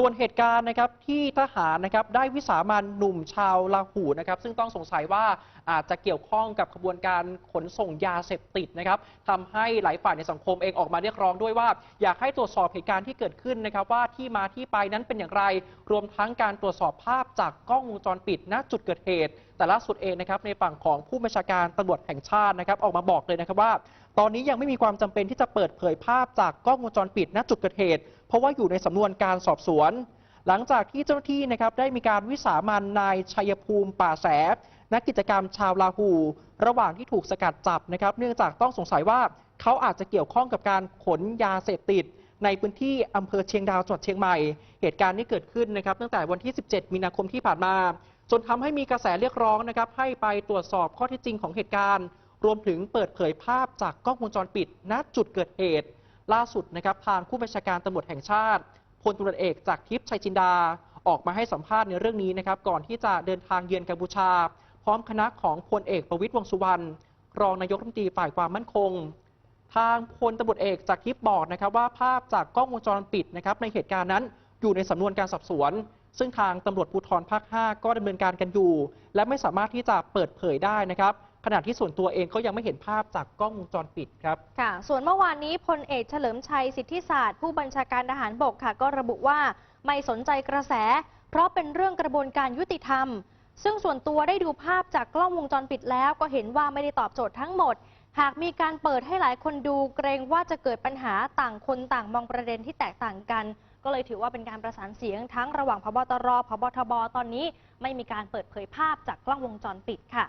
ส่วนเหตุการณ์นะครับที่ทหารนะครับได้วิสามันหนุ่มชาวลาหูนะครับซึ่งต้องสงสัยว่าอาจจะเกี่ยวข้องกับขบวนการขนส่งยาเสพติดนะครับทำให้หลายฝ่ายในสังคมเองออกมาเรียกร้องด้วยว่า อยากให้ตรวจสอบเหตุการณ์ที่เกิดขึ้นนะครับว่าที่มาที่ไปนั้นเป็นอย่างไร รวมทั้งการตรวจสอบภาพจากกล้องวงจรปิดณจุดเกิดเหตุ แต่ล่าสุดเองนะครับในฝั่งของผู้บัญชาการตำรวจแห่งชาตินะครับออกมาบอกเลยนะครับว่า ตอนนี้ยังไม่มีความจำเป็นที่จะเปิดเผยภาพจากกล้องวงจรปิดณจุดเกิดเหตุ เพราะว่าอยู่ในสำนวนการสอบสวน หลังจากที่เจ้าหน้าที่นะครับได้มีการวิสามันนายชัยภูมิป่าแสนักกิจกรรมชาวลาหู ระหว่างที่ถูกสกัดจับนะครับ เนื่องจากต้องสงสัยว่าเขาอาจจะเกี่ยวข้องกับการขนยาเสพติด ในพื้นที่อำเภอเชียงดาวจังหวัดเชียงใหม่ เหตุการณ์นี้เกิดขึ้นนะครับ ตั้งแต่วันที่ 17 มีนาคมที่ผ่านมา จนทำให้มีกระแสเรียกร้องนะครับให้ไปตรวจสอบข้อเท็จจริงของเหตุการณ์ รวมถึงเปิดเผยภาพจากกล้องวงจรปิด ณจุดเกิดเหตุ ล่าสุดนะครับทางผู้บัญชาการตำรวจแห่งชาติพลตำรเอกจากทิพย์ชัยจินดา ออกมาให้สัมภาษณ์ในเรื่องนี้นะครับก่อนที่จะเดินทางเยือนกัมพูชา พร้อมคณะของพลเอกประวิตรวงสุวรรณรองนายกรัฐมนตรีฝ่ายความมั่นคง ทางพลตำรวจเอกจากทิพย์บอกนะครับว่าภาพจากกล้องวงจรปิดนะครับในเหตุการณ์นั้นอยู่ในสำนวนการสอบสวน ซึ่งทางตำรวจภูธรภาค 5 ก็ดำเนินการกันอยู่ และไม่สามารถที่จะเปิดเผยได้นะครับขณะที่ส่วนตัวเองก็ยังไม่เห็นภาพจากกล้องวงจรปิดครับ ค่ะ ส่วนเมื่อวานนี้พลเอกเฉลิมชัยสิทธิศาสตร์ ผู้บัญชาการทหารบกค่ะ ก็ระบุว่าไม่สนใจกระแส เพราะเป็นเรื่องกระบวนการยุติธรรม ซึ่งส่วนตัวได้ดูภาพจากกล้องวงจรปิดแล้วก็เห็นว่าไม่ได้ตอบโจทย์ทั้งหมด หากมีการเปิดให้หลายคนดูเกรงว่าจะเกิดปัญหาต่างคนต่างมองประเด็นที่แตกต่างกัน ก็เลยถือว่าเป็นการประสานเสียงทั้งระหว่างพบตรพบทบ ตอนนี้ไม่มีการเปิดเผยภาพจากกล้องวงจรปิดค่ะ